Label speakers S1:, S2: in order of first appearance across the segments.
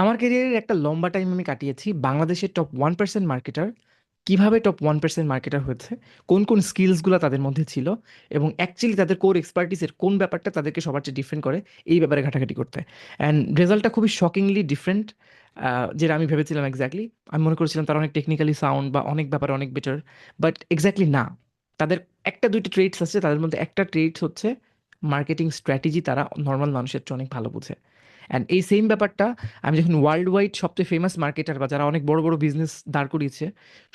S1: আমার ক্যারিয়ারের একটা লম্বা টাইম আমি কাটিয়েছি বাংলাদেশের টপ ওয়ান পার্সেন্ট মার্কেটার কীভাবে টপ ওয়ান পার্সেন্ট মার্কেটার হয়েছে, কোন কোন স্কিলসগুলো তাদের মধ্যে ছিল এবং অ্যাকচুয়ালি তাদের কোর এক্সপার্টিসের কোন ব্যাপারটা তাদেরকে সবার চেয়ে ডিফারেন্ট করে, এই ব্যাপারে ঘাটাঘাটি করতে। অ্যান্ড রেজাল্টটা খুবই শকিংলি ডিফারেন্ট যেটা আমি ভেবেছিলাম এক্স্যাক্টলি আমি মনে করেছিলাম তারা অনেক টেকনিক্যালি সাউন্ড বা অনেক ব্যাপারে অনেক বেটার বাট এক্স্যাক্টলি না। তাদের একটা, দুইটা ট্রেডস আছে, তাদের মধ্যে একটা ট্রেডস হচ্ছে মার্কেটিং স্ট্র্যাটেজি তারা নর্মাল মানুষের চেয়ে অনেক ভালো বুঝে। অ্যান্ড এই সেম ব্যাপারটা আমি যখন ওয়ার্ল্ড ওয়াইড সবচেয়ে ফেমাস মার্কেটার বা যারা অনেক বড় বড় বিজনেস দাঁড় করিয়েছে,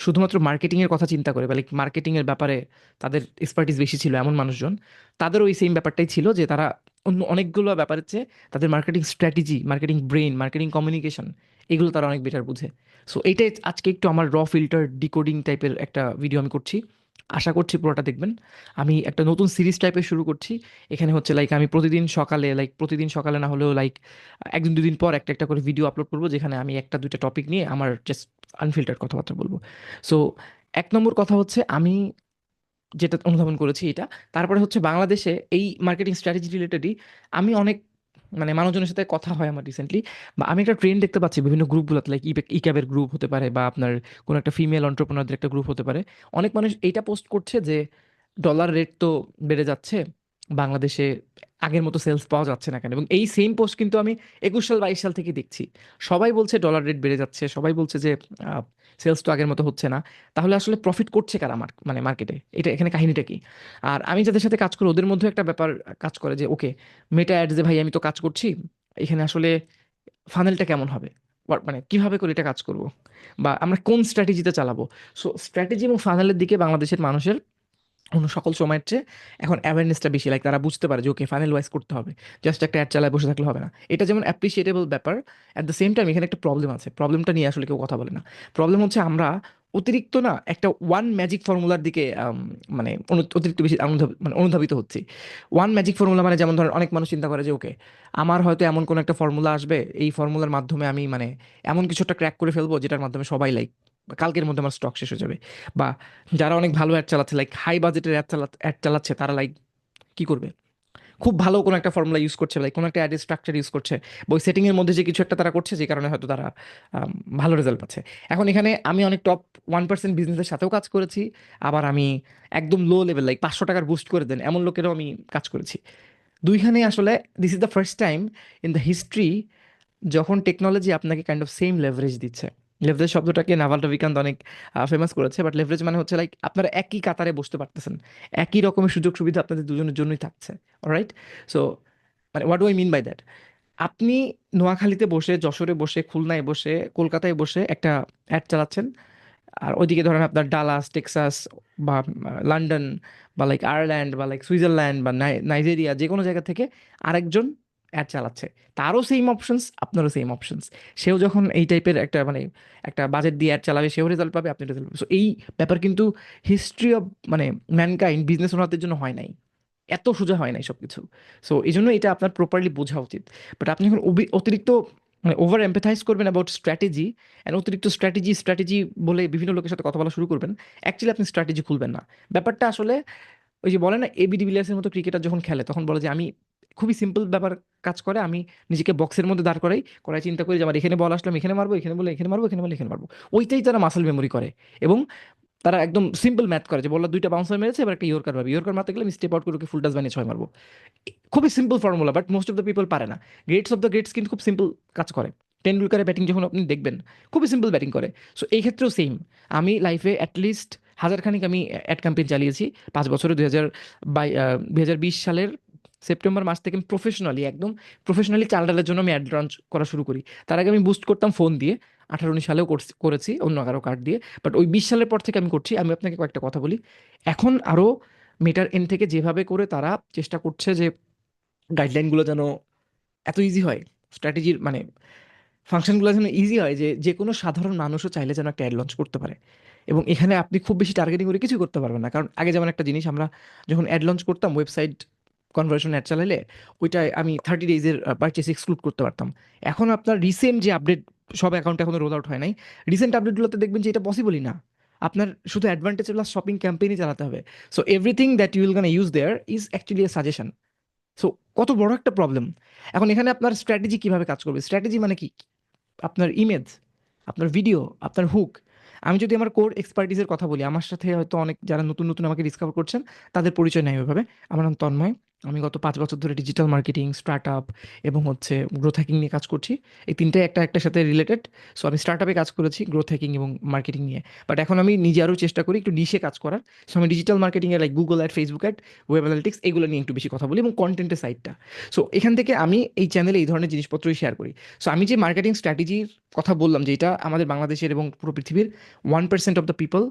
S1: শুধুমাত্র মার্কেটিংয়ের কথা চিন্তা করে বা লাইক মার্কেটিংয়ের ব্যাপারে তাদের এক্সপার্টিস বেশি ছিল এমন মানুষজন, তাদেরও ওই সেম ব্যাপারটাই ছিল যে তারা অন্য অনেকগুলো ব্যাপারের চেয়ে তাদের marketing strategy marketing brain marketing communication এগুলো তারা অনেক বেটার বুঝে। সো এইটাই আজকে একটু আমার র ফিল্টার ডিকোডিং টাইপের একটা ভিডিও আমি করছি। আশা করছি পুরোটা দেখবেন। আমি একটা নতুন সিরিজ টাইপের শুরু করছি। এখানে হচ্ছে লাইক আমি প্রতিদিন সকালে লাইক প্রতিদিন সকালে না হলেও লাইক একদিন দুদিন পর একটা একটা করে ভিডিও আপলোড করব, যেখানে আমি একটা, দুইটা টপিক নিয়ে আমার জাস্ট আনফিল্টার কথাবার্তা বলব। সো এক নম্বর কথা হচ্ছে, আমি যেটা অনুধাবন করেছি এটা, তারপরে হচ্ছে বাংলাদেশে এই মার্কেটিং স্ট্র্যাটেজি রিলেটেডই আমি অনেক মানে মানুষজনের সাথে কথা হয় আমার রিসেন্টলি বা আমি একটা ট্রেন্ড দেখতে পাচ্ছি বিভিন্ন গ্রুপগুলোতে লাইক ইক্যাবের ক্যাবের গ্রুপ হতে পারে বা আপনার কোনো একটা ফিমেল অন্টারপ্রনারদের একটা গ্রুপ হতে পারে। অনেক মানুষ এইটা পোস্ট করছে যে ডলার রেট তো বেড়ে যাচ্ছে। বাংলাদেশে আগের মতো সেলস পাওয়া যাচ্ছে না কেন? এবং এই সেম পোস্ট কিন্তু আমি একুশ সাল, বাইশ সাল থেকে দেখছি। সবাই বলছে ডলার রেট বেড়ে যাচ্ছে, সবাই বলছে যে সেলস তো আগের মতো হচ্ছে না। তাহলে আসলে প্রফিট করছে কারা মানে মার্কেটে এটা, এখানে কাহিনীটা কি? আর আমি যাদের সাথে কাজ করি, ওদের মধ্যে একটা ব্যাপার কাজ করে যে ওকে মেটা অ্যাড যে ভাই আমি তো কাজ করছি, এখানে আসলে ফানেলটা কেমন হবে? মানে কীভাবে করে এটা কাজ করব? বা আমরা কোন স্ট্র্যাটেজিতে চালাবো? সো স্ট্র্যাটেজি এবং ফানেলের দিকে বাংলাদেশের মানুষের অন্য সকল সময়ের চেয়ে এখন অ্যাওয়ারনেসটা বেশি লাইক তারা বুঝতে পারে যে ওকে ফাইনাল ওয়াইজ করতে হবে। জাস্ট একটা অ্যাড চালায় বসে থাকলে হবে না। এটা যেমন অ্যাপ্রিসিয়েটেবল ব্যাপার অ্যাট দ্য সেম টাইম এখানে একটা প্রবলেম আছে। প্রবলেমটা নিয়ে আসলে কেউ কথা বলে না। প্রবলেম হচ্ছে আমরা অতিরিক্ত না একটা ওয়ান ম্যাজিক ফর্মুলার দিকে মানে অতিরিক্ত বেশি মানে অনুধাবিত হচ্ছি। ওয়ান ম্যাজিক ফর্মুলা মানে যেমন ধরেন অনেক মানুষ চিন্তা করে যে ওকে আমার হয়তো এমন কোনো একটা ফর্মুলা আসবে, এই ফর্মুলার মাধ্যমে আমি মানে এমন কিছু একটা ক্র্যাক করে ফেলব, যেটার মাধ্যমে সবাই লাইক কালকের মধ্যে আমার স্টক শেষ হয়ে যাবে। বা যারা অনেক ভালো অ্যাড চালাচ্ছে লাইক হাই বাজেটের অ্যাড চালা অ্যাড চালাচ্ছে, তারা লাইক কী করবে? খুব ভালো কোনো একটা ফর্মুলা ইউজ করছে লাইক কোনো একটা অ্যাড স্ট্রাকচার ইউজ করছে, বা ওই সেটিংয়ের মধ্যে যে কিছু একটা তারা করছে, যে কারণে হয়তো তারা ভালো রেজাল্ট পাচ্ছে। এখন এখানে আমি অনেক টপ ওয়ান পার্সেন্ট বিজনেসের সাথেও কাজ করেছি, আবার আমি একদম লো লেভেল লাইক পাঁচশো টাকার বুস্ট করে দেন, এমন লোকেরও আমি কাজ করেছি। দুইখানে আসলে this is the first time in the history যখন টেকনোলজি আপনাকে কাইন্ড অফ সেম লেভারেজ দিচ্ছে। লেভারেজ শব্দটাকে নাভাল রবিকান্ত অনেক ফেমাস করেছে বাট লেভারেজ মানে হচ্ছে লাইক আপনারা একই কাতারে বসতে পারতেছেন। একই রকমের সুযোগ সুবিধা আপনাদের দুজনের জন্যই থাকছে রাইট সো মানে what do I mean by that আপনি নোয়াখালীতে বসে, যশোরে বসে, খুলনায় বসে, কলকাতায় বসে একটা অ্যাড চালাচ্ছেন, আর ওইদিকে ধরেন আপনার ডালাস টেক্সাস বা লন্ডন বা লাইক আয়ারল্যান্ড বা লাইক সুইজারল্যান্ড বা নাই- নাইজেরিয়া যে কোনো জায়গা থেকে আরেকজন অ্যাড চালাচ্ছে। তারও সেম অপশনস আপনারও সেম অপশনস সেও যখন এই টাইপের একটা মানে একটা বাজেট দিয়ে অ্যাড চালাবে, সেও রেজাল্ট পাবে, আপনি রেজাল্ট পাবে সো এই ব্যাপার কিন্তু হিস্ট্রি অফ মানে ম্যানকাইন্ড বিজনেস ওনারদের জন্য হয় নাই। এত সোজা হয় নাই সব কিছু সো এই জন্য এটা আপনার প্রপারলি বোঝা উচিত। বাট আপনি যখন অতিরিক্ত মানে ওভার এম্পাথাইজ করবেন অ্যাবাউট স্ট্র্যাটেজি অ্যান্ড অতিরিক্ত স্ট্র্যাটেজি স্ট্র্যাটেজি বলে বিভিন্ন লোকের সাথে কথা বলা শুরু করবেন। অ্যাকচুয়ালি আপনি স্ট্র্যাটেজি খুলবেন না। ব্যাপারটা আসলে ওই যে বলে না এবি ডিভিলিয়ার্সের মতো ক্রিকেটার যখন খেলে, তখন বলে যে, আমি খুবই সিম্পল ব্যাপার কাজ করে। আমি নিজেকে বক্সের মধ্যে দাঁড় করাই। করাই চিন্তা করি যে আমার এখানে বল আসলাম, এখানে মারবো, এখানে বলে, এখানে মারবো, এখানে বলে, এখানে মারবো। ওইটাই তারা মাসেল মেমোরি করে এবং তারা একদম সিম্পল ম্যাথ করে যে বলল দুইটা বাউন্সার মেরেছে, এবার একটা ইয়র্কার মারবে। ইয়র্কার মারতে গেলে আমি স্টেপ আউট করে ফুল টাচ বানিয়ে ছয় মারবো। খুবই simple formula but most of the people পারে না। গ্রেটস অফ দ্য গ্রেটস কিন্তু খুব সিম্পল কাজ করে। টেন্ডুলকারের ব্যাটিং যখন আপনি দেখবেন, খুবই সিম্পল ব্যাটিং করে। সো এই ক্ষেত্রেও সেম আমি লাইফে অ্যাটলিস্ট হাজারখানিক আমি অ্যাড ক্যাম্পেইন চালিয়েছি। পাঁচ বছরে দুই হাজার বাই দুই হাজার বিশ সালের সেপ্টেম্বর মাস থেকে আমি প্রফেশনালি একদম প্রফেশনালি চাল ডালের জন্য আমি অ্যাড লঞ্চ করা শুরু করি। তার আগে আমি বুস্ট করতাম ফোন দিয়ে, আঠারো উনিশ সালেও করছি- অন্য কারও কার্ড দিয়ে। বাট ওই বিশ সালের পর থেকে আমি করছি, আমি আপনাকে কয়েকটা কথা বলি। এখন আরও মেটার এন থেকে যেভাবে করে তারা চেষ্টা করছে যে গাইডলাইনগুলো যেন এত ইজি হয় স্ট্র্যাটেজির মানে ফাংশনগুলো যেন ইজি হয় যে যে কোনো সাধারণ মানুষও চাইলে যেন একটা অ্যাড লঞ্চ করতে পারে। এবং এখানে আপনি খুব বেশি টার্গেটিং করে কিছু করতে পারবেন না। কারণ আগে যেমন একটা জিনিস আমরা যখন অ্যাড লঞ্চ করতাম ওয়েবসাইট কনভার্সন অ্যাড চালালে ওইটায় আমি থার্টি ডেজের পারচেস এক্সক্লুড করতে পারতাম। এখন আপনার রিসেন্ট যে আপডেট সব অ্যাকাউন্টে এখনও রোল আউট হয় নাই। রিসেন্ট আপডেটগুলোতে দেখবেন যে এটা পসিবলই না। আপনার শুধু অ্যাডভান্টেজ প্লাস শপিং ক্যাম্পেইনই চালাতে হবে। So everything that you'll gonna use there is actually a suggestion so কত বড় একটা প্রবলেম এখন এখানে আপনার স্ট্র্যাটেজি কীভাবে কাজ করবে? স্ট্র্যাটেজি মানে কি? আপনার ইমেজ আপনার ভিডিও আপনার হুক আমি যদি আমার কোর এক্সপার্টিসের কথা বলি, আমার সাথে হয়তো অনেক যারা নতুন নতুন আমাকে ডিসকভার করছেন, তাদের পরিচয় নেই ওইভাবে। আমার নাম তন্ময়। আমি গত পাঁচ বছর ধরে ডিজিটাল মার্কেটিং স্টার্ট আপ এবং হচ্ছে গ্রোথ হ্যাকিং নিয়ে কাজ করছি। এই তিনটাই একটা একটার সাথে রিলেটেড সো আমি স্টার্ট আপে কাজ করেছি গ্রোথ হ্যাকিং এবং মার্কেটিং নিয়ে। বাট এখন আমি নিজে আরও চেষ্টা করি একটু নিশে কাজ করার। সো আমি digital মার্কেটিংয়ে like Google ad Facebook ad web analytics এগুলো নিয়ে একটু বেশি কথা বলি এবং কন্টেন্টের সাইডটা সো এখান থেকে আমি এই চ্যানেলে এই ধরনের জিনিসপত্রই শেয়ার করি। সো আমি যে মার্কেটিং স্ট্র্যাটেজির কথা বললাম যে এটা আমাদের বাংলাদেশের এবং পুরো পৃথিবীর one percent of the people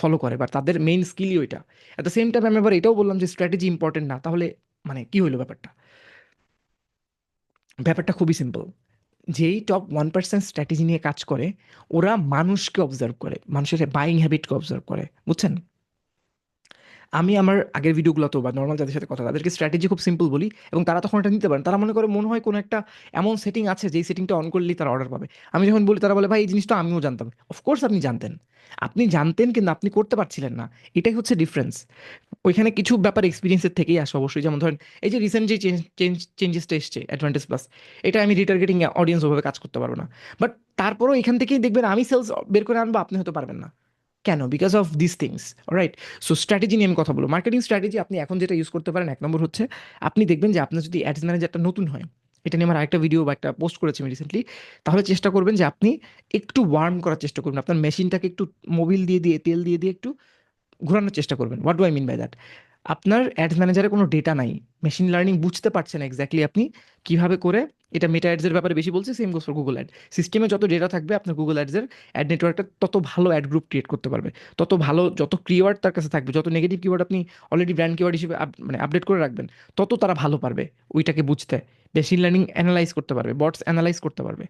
S1: follow করে বা তাদের মেইন স্কিলই ওইটা। অ্যাট দ্য সেম টাইম আমি আবার এটাও বললাম যে স্ট্র্যাটেজি ইম্পর্টেন্ট না, তাহলে মানে কি হইল ব্যাপারটা? ব্যাপারটা খুবই সিম্পল যেই টপ ওয়ান পার্সেন্ট স্ট্র্যাটেজি নিয়ে কাজ করে, ওরা মানুষকে অবজার্ভ করে, মানুষের বাইং হ্যাবিটকে অবজার্ভ করে, বুঝছেন? আমি আমার আগের ভিডিওগুলোতেও বা নর্মাল যাদের সাথে কথা তাদেরকে স্ট্র্যাটেজি খুব সিম্পল বলি এবং তারা তখন এটা নিতে পারেন। তারা মনে করে মনে হয় কোনো একটা এমন সেটিং আছে যেই সেটিংটা অন করলেই তারা অর্ডার পাবে। আমি যখন বলি, তারা বলে, ভাই, এই জিনিসটা আমিও জানতাম। অফকোর্স আপনি জানতেন। আপনি জানতেন কিন্তু আপনি করতে পারছিলেন না। এটাই হচ্ছে ডিফারেন্স ওইখানে কিছু ব্যাপার এক্সপিরিয়েন্সের থেকেই আসে অবশ্যই। যেমন ধরেন, এই যে রিসেন্ট যে চেঞ্জ চেঞ্জেসটা এসছে অ্যাডভান্টেজ প্লাস এটা আমি রিটার্গেটিং অডিয়েন্স ওভাবে কাজ করতে পারব না। বাট তারপরও এখান থেকেই দেখবেন আমি সেলস বের করে আনব, আপনি হতে পারবেন না। কেন? Because of this things right so strategy নিয়ে আমি কথা বলব। মার্কেটিং স্ট্র্যাটেজি আপনি এখন যেটা ইউজ করতে পারেন, এক নম্বর হচ্ছে, আপনি দেখবেন যে আপনার যদি অ্যাডস ম্যানেজারটা নতুন হয়, এটা নিয়ে আমার আরেকটা ভিডিও বা একটা পোস্ট করেছি আমি রিসেন্টলি তাহলে চেষ্টা করবেন যে আপনি একটু ওয়ার্ম করার চেষ্টা করবেন আপনার মেশিনটাকে একটু মোবিল দিয়ে দিয়ে, তেল দিয়ে দিয়ে একটু ঘোরানোর চেষ্টা করবেন। What do I mean by that আপনার অ্যাডস ম্যানেজারে কোনো ডেটা নাই। মেশিন লার্নিং বুঝতে পারছেন এক্স্যাক্টলি আপনি কীভাবে করে এটা মেটা অ্যাডস এর ব্যাপারে বেশি বলছি same goes for Google ad সিস্টেমে যত ডেটা থাকবে, আপনার গুগল অ্যাডস এর অ্যাড নেটওয়ার্কটা তত ভালো অ্যাড গ্রুপ ক্রিয়েট করতে পারবে। তত ভালো, যত কিওয়ার্ড তার কাছে থাকবে, যত নেগেটিভ কিওয়ার্ড আপনি অলরেডি ব্র্যান্ড কিওয়ার্ড হিসেবে মানে আপডেট করে রাখবেন, তত তারা ভালো পারবে। ওইটাকে বুঝতে। মেশিন লার্নিং অ্যানালাইজ করতে পারবে বটস অ্যানালাইজ করতে পারবে।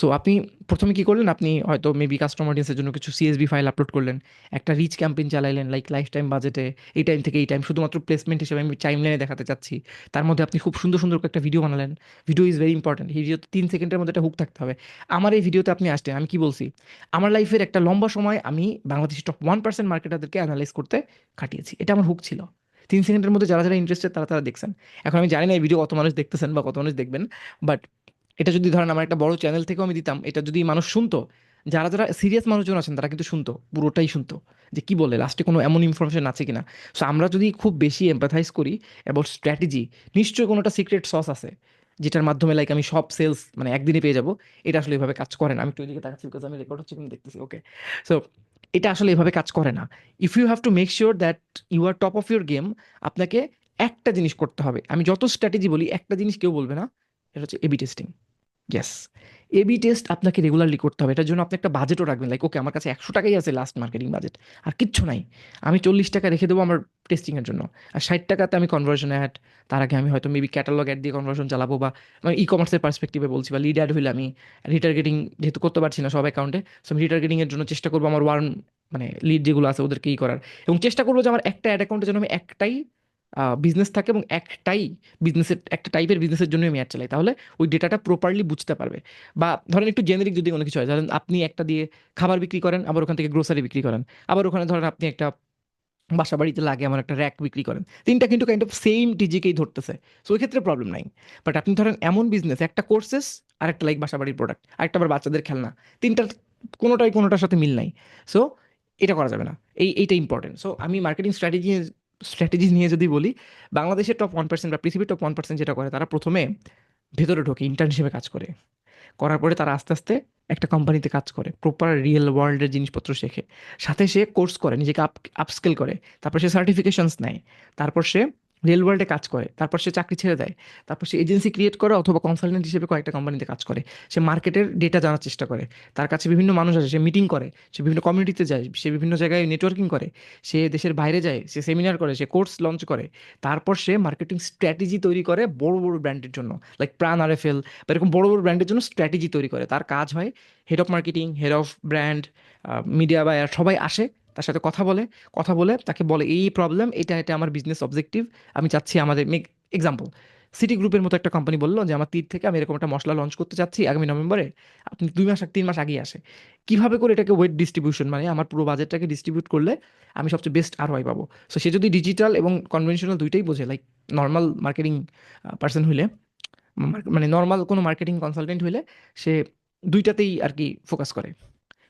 S1: সো আপনি প্রথমে কি করলেন? আপনি হয়তো মেবি কাস্টমার অডিয়েন্সের জন্য কিছু সিএসবি ফাইল আপলোড করলেন, একটা রিচ ক্যাম্পেইন চালাইলেন লাইক লাইফ টাইম বাজেটে এই টাইম থেকে এই টাইম শুধুমাত্র প্লেসমেন্ট হিসেবে আমি টাইম লাইনে দেখাতে চাচ্ছি। তার মধ্যে আপনি খুব সুন্দর সুন্দর একটা ভিডিও বানালেন। ভিডিও ইজ ভেরি ইম্পর্টেন্ট এই ভিডিওতে তিন সেকেন্ডের মধ্যে একটা হুক থাকতে হবে। আমার এই ভিডিওতে আপনি আসছেন আমি কি বলছি? আমার লাইফের একটা লম্বা সময় আমি বাংলাদেশের টপ ওয়ান পার্সেন্ট মার্কেটারদেরকে অ্যানালাইজ করতে কাটিয়েছি এটা আমার হুক ছিল। তিন সেকেন্ডের মধ্যে যারা যারা ইন্টারেস্টেড তারা তারা দেখছেন। এখন আমি জানি না এই ভিডিও কত মানুষ দেখতেছেন বা কত মানুষ দেখবেন বাট এটা যদি ধরেন আমার একটা বড় চ্যানেল থেকেও আমি দিতাম, এটা যদি মানুষ শুনতো, যারা যারা সিরিয়াস মানুষজন আছেন, তারা কিন্তু শুনতো, পুরোটাই শুনতো, যে কি বলে লাস্টে কোনো এমন ইনফরমেশন আছে কিনা। সো আমরা যদি খুব বেশি এম্পাথাইজ করি অ্যাবাউট স্ট্র্যাটেজি নিশ্চয়ই কোনো একটা সিক্রেট সস আছে, যেটার মাধ্যমে লাইক আমি সব সেলস মানে একদিনে পেয়ে যাব, এটা আসলে এভাবে কাজ করে না। আমি একটু এদিকে তাকাচ্ছি বিকজ আমি রেকর্ড হচ্ছে, কিন্তু দেখতেছি ওকে সো এটা আসলে এভাবে কাজ করে না। If you have to make sure that you are top of your game আপনাকে একটা জিনিস করতে হবে। আমি যত স্ট্র্যাটেজি বলি, একটা জিনিস কেউ বলবে না, এটা হচ্ছে A B testing yes A B test আপনাকে রেগুলারলি করতে হবে। এটার জন্য আপনি একটা বাজেটও রাখবেন। লাইক ওকে আমার কাছে একশো টাকাই আছে লাস্ট মার্কেটিং বাজেট আর কিচ্ছু নাই। আমি চল্লিশ টাকা রেখে দেবো আমার টেস্টিংয়ের জন্য। আর ষাট টাকাতে আমি কনভার্সন অ্যাড তার আগে আমি হয়তো মেবি ক্যাটালগ অ্যাড দিয়ে কনভার্সন চালাবো বা ই কমার্সের পার্সপেক্টিভে বলছি বা লিড অ্যাড হলে আমি রিটার্গেটিং যেহেতু করতে পারছি না সব অ্যাকাউন্টে সো আমি রিটার্গেটিংয়ের জন্য চেষ্টা করব আমার ওয়ার্ন মানে লিড যেগুলো আছে ওদেরকে ই করার। এবং চেষ্টা করব যে আমার একটা অ্যাড অ্যাকাউন্টের জন্য আমি একটাই বিজনেস থাকে এবং একটাই বিজনেসের একটা টাইপের বিজনেসের জন্য আমি অ্যাড চালাই। তাহলে ওই ডেটাটা প্রপারলি বুঝতে পারবে। বা ধরেন একটু জেনারিক যদি কোনো কিছু হয়, ধরেন আপনি একটা দিয়ে খাবার বিক্রি করেন, আবার ওখান থেকে গ্রোসারি বিক্রি করেন। আবার ওখানে ধরেন আপনি একটা বাসা বাড়িতে লাগে, আমার একটা র্যাক বিক্রি করেন। তিনটা কিন্তু কাইন্ড অফ সেম টিজিকেই ধরতেছে। সো ওই ক্ষেত্রে প্রবলেম নাই। বাট আপনি ধরেন এমন বিজনেস একটা কোর্সেস আর একটা লাইক বাসা বাড়ির প্রোডাক্ট আরেকটা আবার বাচ্চাদের খেলনা। তিনটার কোনোটাই কোনোটার সাথে মিল নাই। সো এটা করা যাবে না। এই, এইটা ইম্পর্টেন্ট সো আমি মার্কেটিং স্ট্র্যাটেজি স্ট্র্যাটেজি নিয়ে যদি বলি, বাংলাদেশের টপ ওয়ান পার্সেন্ট বা পৃথিবীর টপ ওয়ান পার্সেন্ট যেটা করে, তারা প্রথমে ভেতরে ঢোকে ইন্টার্নশিপে কাজ করে। করার পরে তারা আস্তে আস্তে একটা কোম্পানিতে কাজ করে প্রপার রিয়েল ওয়ার্ল্ডের জিনিসপত্র শেখে। সাথে সে কোর্স করে, নিজেকে আপ আপস্কেল করে। তারপর সে সার্টিফিকেশনস নেয়। তারপর সে রিয়েল ওয়ার্ল্ডে কাজ করে, তারপর সে চাকরি ছেড়ে দেয়, তারপর সে এজেন্সি ক্রিয়েট করে অথবা কনসালটেন্ট হিসেবে কয়েকটা কোম্পানিতে কাজ করে, সে মার্কেটের ডেটা জানার চেষ্টা করে, তার কাছে বিভিন্ন মানুষ আসে, সে মিটিং করে, সে বিভিন্ন কমিউনিটিতে যায়, সে বিভিন্ন জায়গায় নেটওয়ার্কিং করে, সে দেশের বাইরে যায়, সে সেমিনার করে, সে কোর্স লঞ্চ করে, তারপর সে মার্কেটিং স্ট্র্যাটেজি তৈরি করে বড় বড় ব্র্যান্ডের জন্য লাইক প্রাণ আর এফ এল বা এরকম বড় বড় ব্র্যান্ডের জন্য স্ট্র্যাটেজি তৈরি করে, তার কাজ হয় head of marketing head of brand media buyer সবাই আসে তার সাথে কথা বলে কথা বলে তাকে বলে, এই প্রবলেম এটা এটা আমার বিজনেস অবজেক্টিভ আমি চাচ্ছি আমাদের মেক এক্সাম্পল সিটি গ্রুপের মতো একটা কোম্পানি বলল যে, আমার তীর থেকে আমি এরকম একটা মশলা লঞ্চ করতে চাচ্ছি আগামী নভেম্বরে, আপনি দুই মাস তিন মাস আগেই আসে। কীভাবে করে এটাকে ওয়েট ডিস্ট্রিবিউশন মানে আমার পুরো বাজেটটাকে ডিস্ট্রিবিউট করলে আমি সবচেয়ে বেস্ট আর হয় পাবো? সো সে যদি ডিজিটাল এবং কনভেনশনাল দুইটাই বোঝে লাইক নর্মাল মার্কেটিং পার্সন হইলে মানে নর্মাল কোনো মার্কেটিং কনসালটেন্ট হইলে, সে দুইটাতেই আর কি ফোকাস করে।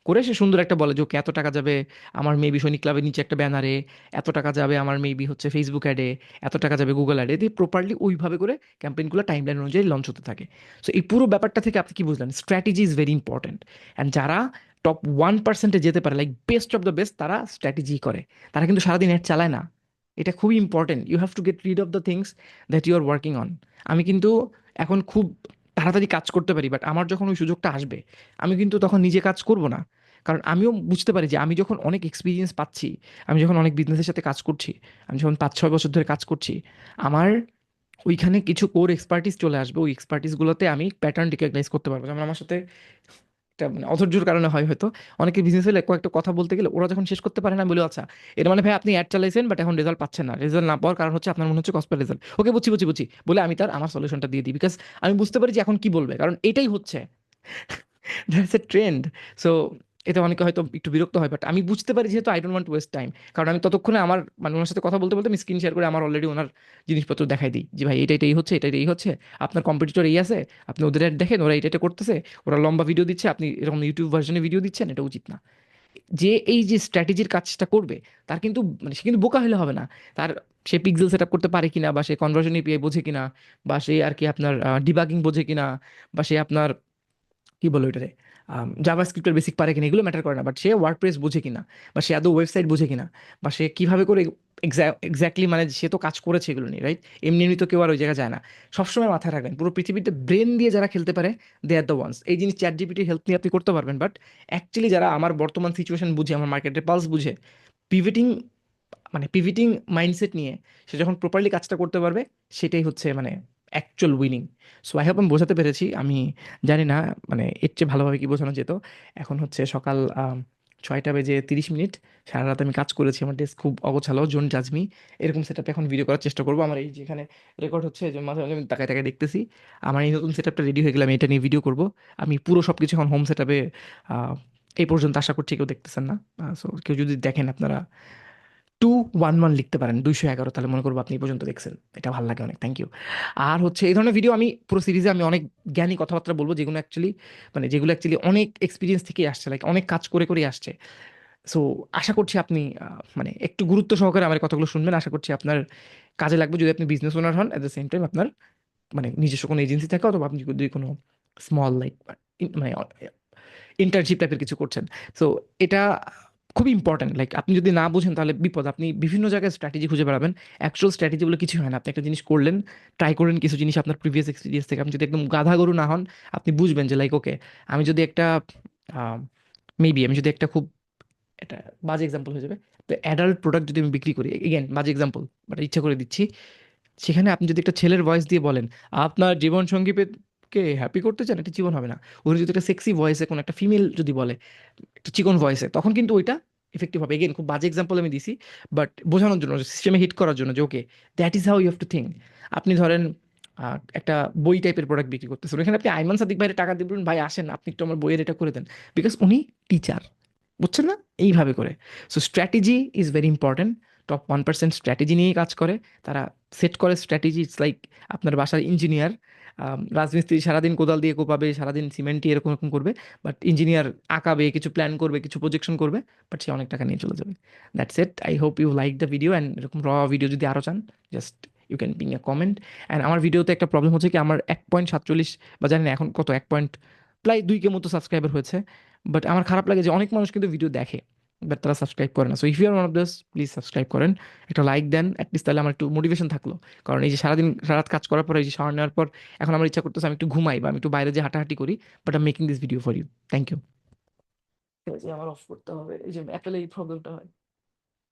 S1: করে সে সুন্দর একটা বলে যে, ওকে, এত টাকা যাবে আমার মেবি সৈনিক ক্লাবের নিচে একটা ব্যানারে এত টাকা যাবে আমার মেবি হচ্ছে ফেসবুক অ্যাডে এত টাকা যাবে গুগল অ্যাডে দিয়ে প্রপারলি ওইভাবে করে ক্যাম্পেইনগুলো টাইম লাইন অনুযায়ী লঞ্চ হতে থাকে। সো এই পুরো ব্যাপারটা থেকে আপনি কি বুঝলেন? Strategy is very important and যারা টপ ওয়ান পার্সেন্টে যেতে পারে like best of the best তারা স্ট্র্যাটেজি করে। তারা কিন্তু সারাদিন অ্যাড চালায় না। এটা খুবই important you have to get rid of the things that you are working on আমি কিন্তু এখন খুব তাড়াতাড়ি কাজ করতে পারি বাট আমার যখন ওই সুযোগটা আসবে, আমি কিন্তু তখন নিজে কাজ করব না। কারণ আমিও বুঝতে পারি যে আমি যখন অনেক এক্সপিরিয়েন্স পাচ্ছি, আমি যখন অনেক বিজনেসের সাথে কাজ করছি, আমি যখন পাঁচ ছয় বছর ধরে কাজ করছি, আমার ওইখানে কিছু কোর এক্সপার্টিস চলে আসবে, ওই এক্সপার্টিসগুলোতে আমি প্যাটার্ন রিকগনাইজ করতে পারব। যেমন আমার সাথে একটা মানে অধৈর্যর কারণে হয় হয়তো। অনেকে বিজনেস হলে কয়েকটা কথা বলতে গেলে ওরা যখন শেষ করতে পারে না বলে আচ্ছা এর মানে ভাই আপনি অ্যাড চালাইছেন বাট এখন রেজাল্ট পাচ্ছেন না। রেজাল্ট না পাওয়ার কারণ হচ্ছে আপনার মনে হচ্ছে কস্পার রেজাল্ট ওকে বুঝছি বুঝছি বুঝি বলে আমি তার, আমার সলিউশনটা দিয়ে দিই বিকজ আমি বুঝতে পারি যে এখন কি বলবে, কারণ এটাই হচ্ছে। দ্যাটস এ ট্রেন্ড সো এতে অনেকে হয়তো একটু বিরক্ত হয় বাট আমি বুঝতে পারি যেহেতু I don't want waste time কারণ আমি ততক্ষণে আমার মানে ওনার সাথে কথা বলতে বলতে আমি স্ক্রিন শেয়ার করে আমার অলরেডি ওনার জিনিসপত্র দেখাই দিই যে, ভাই এটা এটাই হচ্ছে এটা এটাই হচ্ছে, আপনার কম্পিটিটর এই আছে, আপনি ওদের দেখেন, ওরা এটা এটা করতেছে, ওরা লম্বা ভিডিও দিচ্ছে, আপনি এরকম ইউটিউব ভার্জনে ভিডিও দিচ্ছেন, এটা উচিত না। যে এই যে স্ট্র্যাটেজির কাজটা করবে, তার কিন্তু মানে সে কিন্তু বোকা হলে হবে না। তার সে পিক্সেল সেট আপ করতে পারে কিনা, বা সে কনভার্সন এপিআই বোঝে কিনা, বা সে আর কি আপনার ডিবাগিং বোঝে কিনা, বা সে আপনার, কি বলো এটারে জাভা স্ক্রিপ্টের বেসিক পারে কিনা, এগুলো ম্যাটার করে না বাট সে ওয়ার্ড প্রেস বোঝে কিনা, বা সে আদৌ ওয়েবসাইট বোঝে কিনা, বা সে কীভাবে করে এক্স্যাক্টলি মানে সে তো কাজ করেছে এগুলো নিয়ে রাইট এমনি এমনি তো কেউ আর ওই জায়গায় যায় না। সবসময় মাথায় রাখবেন, পুরো পৃথিবীতে ব্রেন দিয়ে যারা খেলতে পারে দে আর দ্য ওয়ান্স এই জিনিস চ্যাট জিপিটির হেল্প নিয়ে আপনি করতে পারবেন বাট অ্যাকচুয়ালি যারা আমার বর্তমান সিচুয়েশন বুঝে, আমার মার্কেটের পালস বুঝে পিভিটিং মানে পিভিটিং মাইন্ডসেট নিয়ে সে যখন প্রপারলি কাজটা করতে পারবে, সেটাই হচ্ছে মানে actual winning so I hope আমি বোঝাতে পেরেছি। আমি জানি না মানে এর চেয়ে ভালোভাবে কি বোঝানো যেত। এখন হচ্ছে সকাল ছয়টা বেজে তিরিশ মিনিট। সারা রাত আমি কাজ করেছি, আমার ডেস্ক খুব অগোছালো জোন জাজমি এরকম সেট এখন ভিডিও করার চেষ্টা করব। আমার এই যেখানে রেকর্ড হচ্ছে, যে মাঝে মাঝে আমি তাকায় তাকায় দেখতেছি। আমার এই নতুন সেট রেডি হয়ে গেলে আমি এটা নিয়ে ভিডিও করব। আমি পুরো সব কিছু এখন হোম সেট এই পর্যন্ত আশা করছি কেউ দেখতেছেন না। সো কেউ যদি দেখেন আপনারা টু ওয়ান ওয়ান লিখতে পারেন, দুইশো এগারো, তাহলে মনে করব আপনি পর্যন্ত দেখছেন। এটা ভালো লাগে অনেক থ্যাংক ইউ আর হচ্ছে এই ধরনের ভিডিও আমি পুরো সিরিজে আমি অনেক জ্ঞানী কথাবার্তা বলব, যেগুলো অ্যাকচুয়ালি মানে যেগুলো অ্যাকচুয়ালি অনেক এক্সপিরিয়েন্স থেকেই আসছে লাইক অনেক কাজ করে করেই আসছে। সো আশা করছি আপনি মানে একটু গুরুত্ব সহকারে আমার কথাগুলো শুনবেন, আশা করছি আপনার কাজে লাগবে যদি আপনি বিজনেস ওনার হন অ্যাট দ্য সেম টাইম আপনার মানে নিজস্ব কোনো এজেন্সি থাকে অথবা আপনি যদি কোনো স্মল লাইক মানে ইন্টার্নশিপ টাইপের কিছু করছেন। সো এটা খুবই ইম্পর্ট্যান্ট লাইক আপনি যদি না বুঝেন তাহলে বিপদ। আপনি বিভিন্ন জায়গায় স্ট্র্যাটেজি খুঁজে বেড়াবেন অ্যাকচুয়াল স্ট্র্যাটেজি বলে কিছু হয় না। আপনি একটা জিনিস করলেন ট্রাই করলেন কিছু জিনিস আপনার প্রিভিয়াস এক্সপিরিয়েন্স থেকে। আপনি যদি একদম গাধা গরু না হন, আপনি বুঝবেন যে লাইক ওকে আমি যদি একটা মেবি আমি যদি একটা খুব এটা বাজে এক্সাম্পল হয়ে যাবে, তো অ্যাডাল্ট প্রোডাক্ট যদি আমি বিক্রি করি এগেন বাজে এক্সাম্পল বাট ইচ্ছা করে দিচ্ছি। সেখানে আপনি যদি একটা ছেলের ভয়েস দিয়ে বলেন, আপনার জীবন সঙ্গীকে হ্যাপি করতে চান এটা জীবন হবে না। উনি যদি একটা সেক্সি ভয়েসে কোনো একটা ফিমেল যদি বলে, একটা চিকন ভয়েসে তখন কিন্তু ওইটা এফেক্টিভ হবে। এগেন খুব বাজে এক্সাম্পল আমি দিছি বাট বোঝানোর জন্য সিস্টেমে হিট করার জন্য যে okay that is how you have to think আপনি ধরেন একটা বই টাইপের প্রোডাক্ট বিক্রি করতেছেন এখানে আপনি আইমান সাদিক ভাইয়ের টাকা দিয়ে বলুন, ভাই, আসেন, আপনি একটু আমার বইয়ের এটা করে দেন। বিকজ উনি টিচার বুঝছেন না? এইভাবে করে। So strategy is very important top one percent strategy নিয়েই কাজ করে। তারা সেট করে স্ট্র্যাটেজি ইটস লাইক আপনার বাসার ইঞ্জিনিয়ার রাজমিস্ত্রি সারাদিন কোদাল দিয়ে কোপাবে, সারাদিন সিমেন্টই এরকম এরকম করবে বাট ইঞ্জিনিয়ার আঁকাবে, কিছু প্ল্যান করবে, কিছু প্রজেকশন করবে বাট সে অনেক টাকা নিয়ে চলে যাবে। That's it I hope you like the video and এরকম র ভিডিও যদি আরও চান just you can ping a comment and আমার ভিডিওতে একটা প্রবলেম হচ্ছে কি, আমার এক পয়েন্ট সাতচল্লিশ বা জানি না এখন কত, এক পয়েন্ট, প্রায় দুই কে মতো সাবস্ক্রাইবার হয়েছে বাট আমার খারাপ লাগে যে অনেক মানুষ কিন্তু ভিডিও দেখে। তারা সাবস্ক্রাইব করে না so if you are one of this please subscribe করেন। একটা লাইক দেন অ্যাটলিস্ট তাহলে আমার একটু মোটিভেশন থাকল। কারণ এই যে সারাদিন সারাত কাজ করার পর, এই যে শাওয়ার নেওয়ার পর, এখন আমার ইচ্ছা করতেছে আমি একটু ঘুমাই বা আমি একটু বাইরে যে হাঁটাহাঁটি করি but I'm making this video for you thank you আমার অফ করতে হবে। এই যে অ্যাপেলে এই প্রবলেমটা হয়।